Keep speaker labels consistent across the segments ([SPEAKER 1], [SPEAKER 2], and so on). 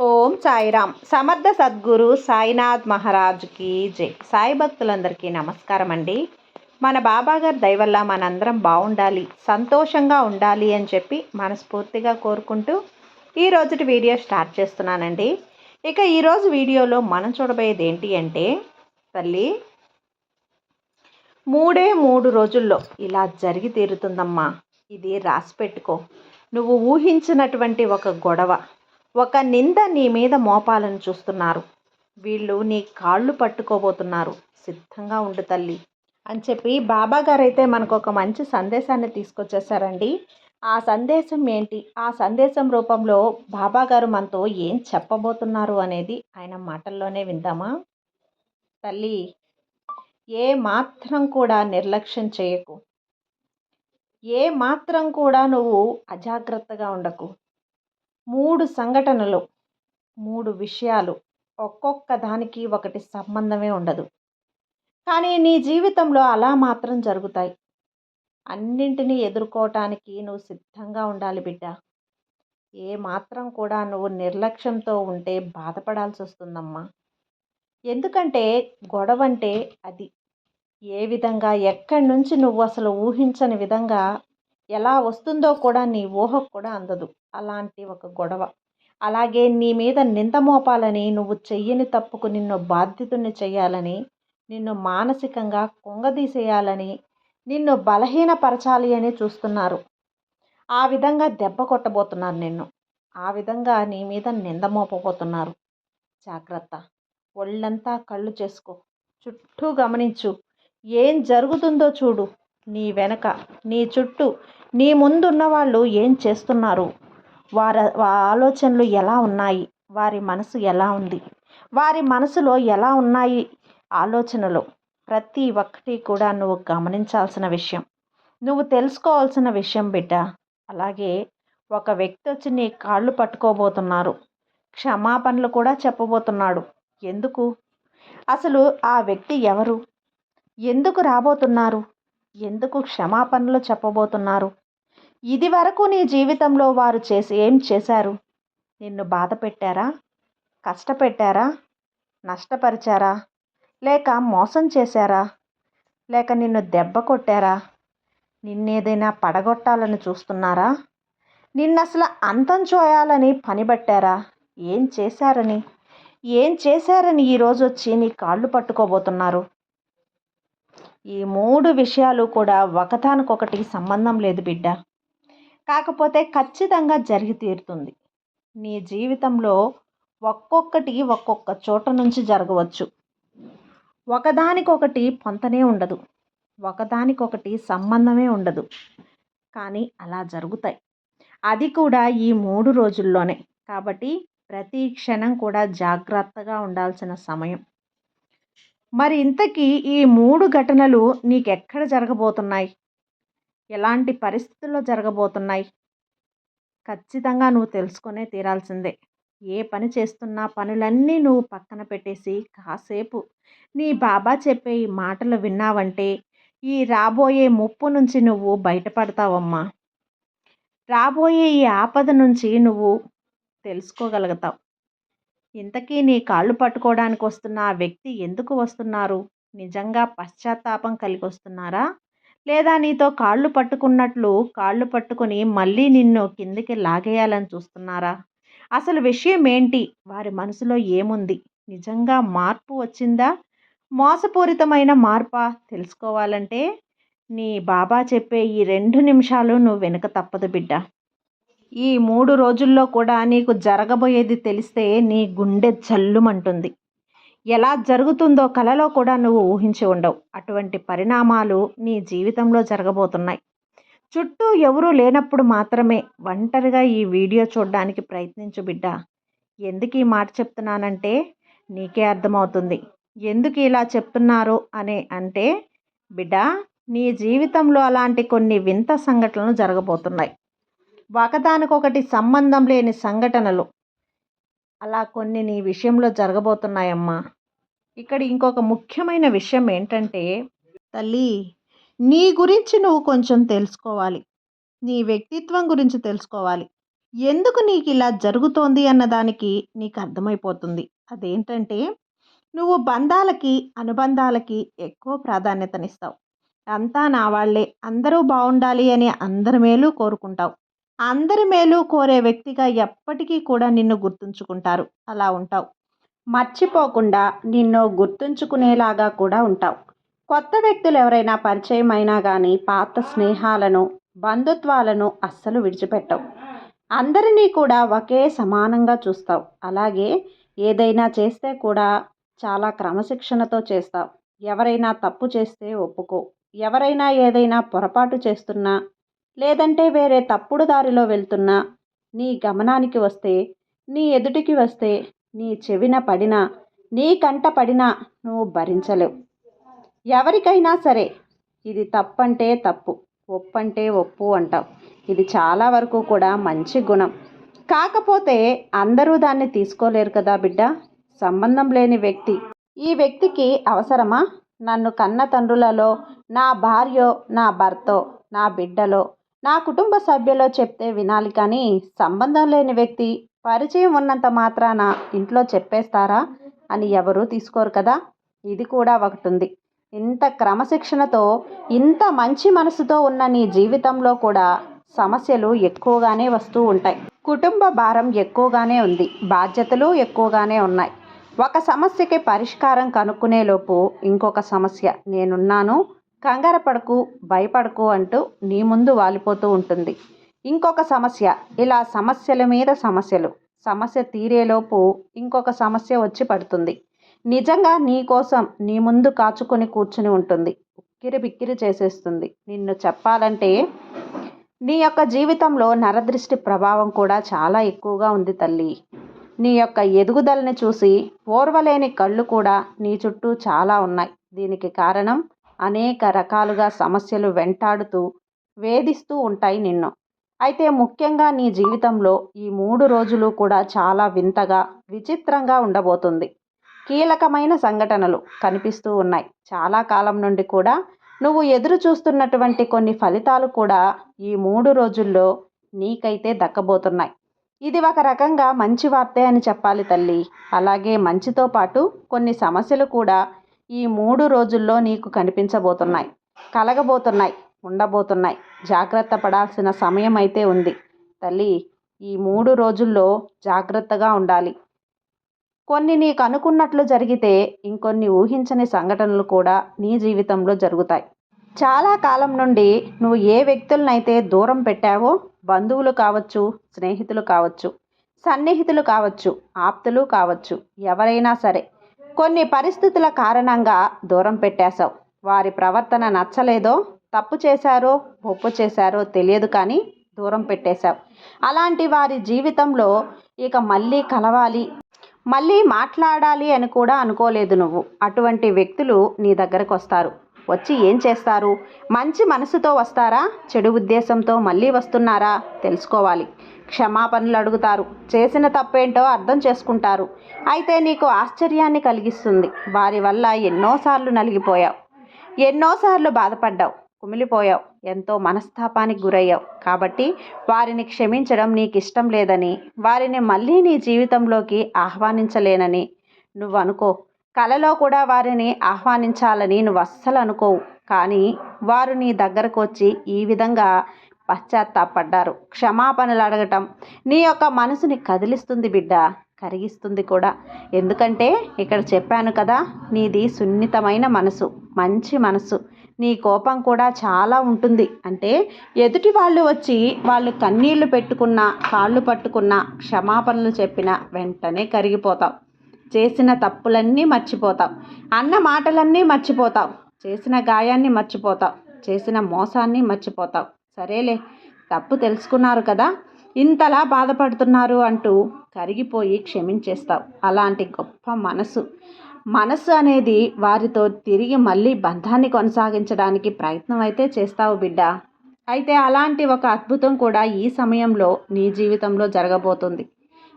[SPEAKER 1] ఓం సాయిరామ్. సమర్థ సద్గురు సాయినాథ్ మహారాజ్కి జై. సాయి భక్తులందరికీ నమస్కారం అండి. మన బాబాగారి దయవల్ల మనందరం బాగుండాలి సంతోషంగా ఉండాలి అని చెప్పి మనస్ఫూర్తిగా కోరుకుంటూ ఈ రోజుటి వీడియో స్టార్ట్ చేస్తున్నానండి. ఇక ఈరోజు వీడియోలో మనం చూడబోయేది ఏంటి అంటే తల్లి మూడే మూడు రోజుల్లో ఇలా జరిగి తీరుతుందమ్మా. ఇది రాసి పెట్టుకో. నువ్వు ఊహించినటువంటి ఒక గొడవ. ఒక నింద నీ మీద మోపాలని చూస్తున్నారు. వీళ్ళు నీ కాళ్ళు పట్టుకోబోతున్నారు. సిద్ధంగా ఉండు తల్లి అని చెప్పి బాబా గారు అయితే మనకు ఒక మంచి సందేశాన్ని తీసుకొచ్చేసారండి ఆ సందేశం ఏంటి? ఆ సందేశం రూపంలో బాబా గారు మనతో ఏం చెప్పబోతున్నారు అనేది ఆయన మాటల్లోనే విందామా? తల్లి ఏ మాత్రం కూడా నిర్లక్ష్యం చేయకు. ఏ మాత్రం కూడా నువ్వు అజాగ్రత్తగా ఉండకు. మూడు సంఘటనలు మూడు విషయాలు ఒక్కొక్క దానికి ఒకటి సంబంధమే ఉండదు. కానీ నీ జీవితంలో అలా మాత్రం జరుగుతాయి. అన్నింటినీ ఎదుర్కోవటానికి నువ్వు సిద్ధంగా ఉండాలి బిడ్డ. ఏ మాత్రం కూడా నువ్వు నిర్లక్ష్యంతో ఉంటే బాధపడాల్సి వస్తుందమ్మా. ఎందుకంటే గొడవ అంటే అది. ఏ విధంగా ఎక్కడి నుంచి నువ్వు అసలు ఊహించని విధంగా ఎలా వస్తుందో కూడా నీ ఊహకు కూడా అందదు. అలాంటి ఒక గొడవ. అలాగే నీ మీద నింద మోపాలని నువ్వు చెయ్యని తప్పుకు నిన్ను బాధ్యతని చేయాలని నిన్ను మానసికంగా కుంగదీసేయాలని నిన్ను బలహీనపరచాలి అని చూస్తున్నారు. ఆ విధంగా దెబ్బ కొట్టబోతున్నారు నిన్ను. ఆ విధంగా నీ మీద నింద మోపబోతున్నారు. జాగ్రత్త. ఒళ్ళంతా కళ్ళు చేసుకో. చుట్టూ గమనించు. ఏం జరుగుతుందో చూడు. నీ వెనక నీ చుట్టూ నీ ముందున్న వాళ్ళు ఏం చేస్తున్నారు? వారి ఆలోచనలు ఎలా ఉన్నాయి? వారి మనసు ఎలా ఉంది? వారి మనసులో ఎలా ఉన్నాయి ఆలోచనలు? ప్రతి ఒక్కటి కూడా నువ్వు గమనించాల్సిన విషయం. నువ్వు తెలుసుకోవాల్సిన విషయం బిడ్డ. అలాగే ఒక వ్యక్తి వచ్చి నీ కాళ్ళు పట్టుకోబోతున్నారు. క్షమాపణలు కూడా చెప్పబోతున్నాడు. ఎందుకు? అసలు ఆ వ్యక్తి ఎవరు? ఎందుకు రాబోతున్నారు? ఎందుకు క్షమాపణలు చెప్పబోతున్నారు? ఇది వరకు నీ జీవితంలో వారు చేసి ఏం చేశారు? నిన్ను బాధ పెట్టారా? కష్టపెట్టారా? నష్టపరిచారా? లేక మోసం చేశారా? లేక నిన్ను దెబ్బ కొట్టారా? నిన్నేదైనా పడగొట్టాలని చూస్తున్నారా? నిన్నసలు అంతం చేయాలని పనిబట్టారా ఏం చేశారని? ఏం చేశారని ఈరోజు వచ్చి నీ కాళ్ళు పట్టుకోబోతున్నారు? ఈ మూడు విషయాలు కూడా ఒకదానికొకటి సంబంధం లేదు బిడ్డ. కాకపోతే ఖచ్చితంగా జరిగి తీరుతుంది. నీ జీవితంలో ఒక్కొక్కటి ఒక్కొక్క చోట నుంచి జరగవచ్చు. ఒకదానికొకటి పొంతనే ఉండదు. ఒకదానికొకటి సంబంధమే ఉండదు. కానీ అలా జరుగుతాయి. అది కూడా ఈ మూడు రోజుల్లోనే. కాబట్టి ప్రతి క్షణం కూడా జాగ్రత్తగా ఉండాల్సిన సమయం. మరి ఇంతకీ ఈ మూడు ఘటనలు నీకెక్కడ జరగబోతున్నాయి? ఎలాంటి పరిస్థితుల్లో జరగబోతున్నాయి? ఖచ్చితంగా నువ్వు తెలుసుకునే తీరాల్సిందే. ఏ పని చేస్తున్నా పనులన్నీ నువ్వు పక్కన పెట్టేసి కాసేపు నీ బాబా చెప్పే ఈ మాటలు విన్నావంటే ఈ రాబోయే ముప్పు నుంచి నువ్వు బయటపడతావమ్మా. రాబోయే ఈ ఆపద నుంచి నువ్వు తెలుసుకోగలుగుతావు. ఇంతకీ నీ కాళ్ళు పట్టుకోవడానికి వస్తున్న ఆ వ్యక్తి ఎందుకు వస్తున్నారు? నిజంగా పశ్చాత్తాపం కలిగి వస్తున్నారా లేదా నీతో కాళ్ళు పట్టుకున్నట్లు కాళ్ళు పట్టుకుని మళ్ళీ నిన్ను కిందికి లాగేయాలని చూస్తున్నారా? అసలు విషయం ఏంటి? వారి మనసులో ఏముంది? నిజంగా మార్పు వచ్చిందా? మోసపూరితమైన మార్పా? తెలుసుకోవాలంటే నీ బాబా చెప్పే ఈ రెండు నిమిషాలు నువ్వు వెనుక తప్పదు బిడ్డ. ఈ మూడు రోజుల్లో కూడా నీకు జరగబోయేది తెలిస్తే నీ గుండె జల్లుమంటుంది. ఎలా జరుగుతుందో కలలో కూడా నువ్వు ఊహించి ఉండవు. అటువంటి పరిణామాలు నీ జీవితంలో జరగబోతున్నాయి. చుట్టూ ఎవరూ లేనప్పుడు మాత్రమే ఒంటరిగా ఈ వీడియో చూడడానికి ప్రయత్నించు బిడ్డ. ఎందుకు ఈ మాట చెప్తున్నానంటే నీకే అర్థమవుతుంది. ఎందుకు ఇలా చెప్తున్నారు అనే అంటే బిడ్డ నీ జీవితంలో అలాంటి కొన్ని వింత సంఘటనలు జరగబోతున్నాయి. ఒకదానికొకటి సంబంధం లేని సంఘటనలు అలా కొన్ని నీ విషయంలో జరగబోతున్నాయమ్మా. ఇక్కడ ఇంకొక ముఖ్యమైన విషయం ఏంటంటే తల్లి నీ గురించి నువ్వు కొంచెం తెలుసుకోవాలి. నీ వ్యక్తిత్వం గురించి తెలుసుకోవాలి. ఎందుకు నీకు ఇలా జరుగుతోంది అన్నదానికి నీకు అర్థమైపోతుంది. అదేంటంటే నువ్వు బంధాలకి అనుబంధాలకి ఎక్కువ ప్రాధాన్యతనిస్తావు. అంతా నా వాళ్ళే. అందరూ బాగుండాలి అని అందరి మేలు కోరుకుంటావు. అందరి మేలు కోరే వ్యక్తిగా ఎప్పటికీ కూడా నిన్ను గుర్తుంచుకుంటారు. అలా ఉంటావు. మర్చిపోకుండా నిన్ను గుర్తుంచుకునేలాగా కూడా ఉంటావు. కొత్త వ్యక్తులు ఎవరైనా పరిచయం అయినా కానీ పాత స్నేహాలను బంధుత్వాలను అస్సలు విడిచిపెట్టవు. అందరినీ కూడా ఒకే సమానంగా చూస్తావు. అలాగే ఏదైనా చేస్తే కూడా చాలా క్రమశిక్షణతో చేస్తావు. ఎవరైనా తప్పు చేస్తే ఒప్పుకో. ఎవరైనా ఏదైనా పొరపాటు చేస్తున్నా లేదంటే వేరే తప్పుడు దారిలో వెళ్తున్నా నీ గమనానికి వస్తే నీ ఎదుటికి వస్తే నీ చెవిన పడినా నీ కంట పడినా నువ్వు భరించలేవు. ఎవరికైనా సరే ఇది తప్పంటే తప్పు ఒప్పంటే ఒప్పు అంటావు. ఇది చాలా వరకు కూడా మంచి గుణం. కాకపోతే అందరూ దాన్ని తీసుకోలేరు కదా బిడ్డ. సంబంధం లేని వ్యక్తి. ఈ వ్యక్తికి అవసరమా? నన్ను కన్న తండ్రులలో నా భార్యో నా భర్తో నా బిడ్డలో నా కుటుంబ సభ్యులో చెప్తే వినాలి కానీ సంబంధం లేని వ్యక్తి పరిచయం ఉన్నంత మాత్రాన ఇంట్లో చెప్పేస్తారా అని ఎవరూ తీసుకోరు కదా? ఇది కూడా ఒకటి ఉంది ఇంత క్రమశిక్షణతో ఇంత మంచి మనసుతో ఉన్న నీ జీవితంలో కూడా సమస్యలు ఎక్కువగానే వస్తూ ఉంటాయి. కుటుంబ భారం ఎక్కువగానే ఉంది. బాధ్యతలు ఎక్కువగానే ఉన్నాయి. ఒక సమస్యకి పరిష్కారం కనుక్కునేలోపు ఇంకొక సమస్య. నేనున్నాను. కంగారపడకు భయపడకు అంటూ నీ ముందు వాలిపోతూ ఉంటుంది. ఇంకొక సమస్య. ఇలా సమస్యల మీద సమస్యలు. సమస్య తీరేలోపు ఇంకొక సమస్య వచ్చి పడుతుంది. నిజంగా నీ కోసం నీ ముందు కాచుకొని కూర్చుని ఉంటుంది. ఉక్కిరి బిక్కిరి చేసేస్తుంది. నిన్ను చెప్పాలంటే నీ యొక్క జీవితంలో నరదృష్టి ప్రభావం కూడా చాలా ఎక్కువగా ఉంది తల్లి. నీ యొక్క ఎదుగుదలని చూసి ఓర్వలేని కళ్ళు కూడా నీ చుట్టూ చాలా ఉన్నాయి. దీనికి కారణం అనేక రకాలుగా సమస్యలు వెంటాడుతూ వేధిస్తూ ఉంటాయి నిన్ను. అయితే ముఖ్యంగా నీ జీవితంలో ఈ మూడు రోజులు కూడా చాలా వింతగా విచిత్రంగా ఉండబోతుంది. కీలకమైన సంఘటనలు కనిపిస్తూ ఉన్నాయి. చాలా కాలం నుండి కూడా నువ్వు ఎదురు చూస్తున్నటువంటి కొన్ని ఫలితాలు కూడా ఈ మూడు రోజుల్లో నీకైతే దక్కబోతున్నాయి. ఇది ఒక రకంగా మంచి వార్తే అని చెప్పాలి తల్లి. అలాగే మంచితో పాటు కొన్ని సమస్యలు కూడా ఈ మూడు రోజుల్లో నీకు కనిపించబోతున్నాయి కలగబోతున్నాయి. ఉండబోతున్నాయి. జాగ్రత్త పడాల్సిన సమయం అయితే ఉంది. తల్లి ఈ మూడు రోజుల్లో జాగ్రత్తగా ఉండాలి. కొన్ని నీకు అనుకున్నట్లు జరిగితే ఇంకొన్ని ఊహించని సంఘటనలు కూడా నీ జీవితంలో జరుగుతాయి. చాలా కాలం నుండి నువ్వు ఏ వ్యక్తులనైతే దూరం పెట్టావో బంధువులు కావచ్చు స్నేహితులు కావచ్చు సన్నిహితులు కావచ్చు ఆప్తులు కావచ్చు ఎవరైనా సరే కొన్ని పరిస్థితుల కారణంగా దూరం పెట్టేశావు. వారి ప్రవర్తన నచ్చలేదో తప్పు చేశారో ఒప్పు చేశారో తెలియదు కానీ దూరం పెట్టేశావు. అలాంటి వారి జీవితంలో ఇక మళ్ళీ కలవాలి మళ్ళీ మాట్లాడాలి అని కూడా అనుకోలేదు నువ్వు. అటువంటి వ్యక్తులు నీ దగ్గరకు వస్తారు. వచ్చి ఏం చేస్తారు? మంచి మనసుతో వస్తారా? చెడు ఉద్దేశంతో మళ్ళీ వస్తున్నారా? తెలుసుకోవాలి. క్షమాపణలు అడుగుతారు. చేసిన తప్పేంటో అర్థం చేసుకుంటారు. అయితే నీకు ఆశ్చర్యాన్ని కలిగిస్తుంది. వారి వల్ల ఎన్నోసార్లు నలిగిపోయావు. ఎన్నోసార్లు బాధపడ్డావు. కుమిలిపోయావు. ఎంతో మనస్తాపానికి గురయ్యావు. కాబట్టి వారిని క్షమించడం నీకు ఇష్టం లేదని వారిని మళ్ళీ నీ జీవితంలోకి ఆహ్వానించలేనని నువ్వు అనుకో కలలో కూడా వారిని ఆహ్వానించాలని నువ్వు అస్సలు అనుకోవు కానీ వారు నీ దగ్గరకు వచ్చి ఈ విధంగా పశ్చాత్తాపడ్డారు. క్షమాపణలు అడగటం నీ యొక్క మనసుని కదిలిస్తుంది బిడ్డ కరిగిస్తుంది కూడా. ఎందుకంటే ఇక్కడ చెప్పాను కదా నీది సున్నితమైన మనసు మంచి మనసు. నీ కోపం కూడా చాలా ఉంటుంది. అంటే ఎదుటి వాళ్ళు వచ్చి వాళ్ళు కన్నీళ్ళు పెట్టుకున్న కాళ్ళు పట్టుకున్న క్షమాపణలు చెప్పిన వెంటనే కరిగిపోతావు. చేసిన తప్పులన్నీ మర్చిపోతావు. అన్న మాటలన్నీ మర్చిపోతావు. చేసిన గాయాన్ని మర్చిపోతావు. చేసిన మోసాన్ని మర్చిపోతావు. సరేలే తప్పు తెలుసుకున్నారు కదా? ఇంతలా బాధపడుతున్నారు అంటూ కరిగిపోయి క్షమించేస్తావు. అలాంటి గొప్ప మనసు. మనసు అనేది వారితో తిరిగి మళ్ళీ బంధాన్ని కొనసాగించడానికి ప్రయత్నం అయితే చేస్తావు బిడ్డ. అయితే అలాంటి ఒక అద్భుతం కూడా ఈ సమయంలో నీ జీవితంలో జరగబోతుంది.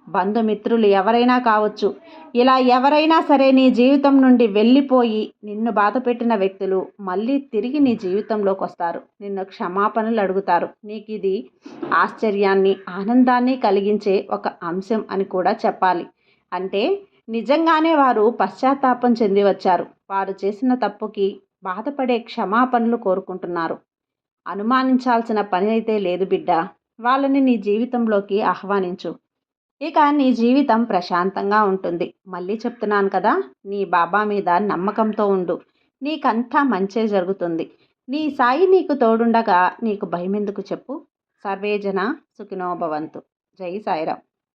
[SPEAKER 1] బంధుమిత్రులు ఎవరైనా కావచ్చు ఇలా ఎవరైనా సరే నీ జీవితం నుండి వెళ్ళిపోయి నిన్ను బాధ పెట్టిన వ్యక్తులు మళ్ళీ తిరిగి నీ జీవితంలోకి వస్తారు. నిన్ను క్షమాపణలు అడుగుతారు. నీకు ఇది ఆశ్చర్యాన్ని ఆనందాన్ని కలిగించే ఒక అంశం అని కూడా చెప్పాలి. అంటే నిజంగానే వారు పశ్చాత్తాపం చెంది వచ్చారు. వారు చేసిన తప్పుకి బాధపడే క్షమాపణలు కోరుకుంటున్నారు. అనుమానించాల్సిన పని అయితే లేదు బిడ్డ. వాళ్ళని నీ జీవితంలోకి ఆహ్వానించు. ఇక నీ జీవితం ప్రశాంతంగా ఉంటుంది. మళ్ళీ చెప్తున్నాను కదా నీ బాబా మీద నమ్మకంతో ఉండు. నీకంతా మంచే జరుగుతుంది. నీ సాయి నీకు తోడుండగా నీకు భయమెందుకు చెప్పు? సర్వేజన సుఖినోభవంతు. జై సాయిరామ్.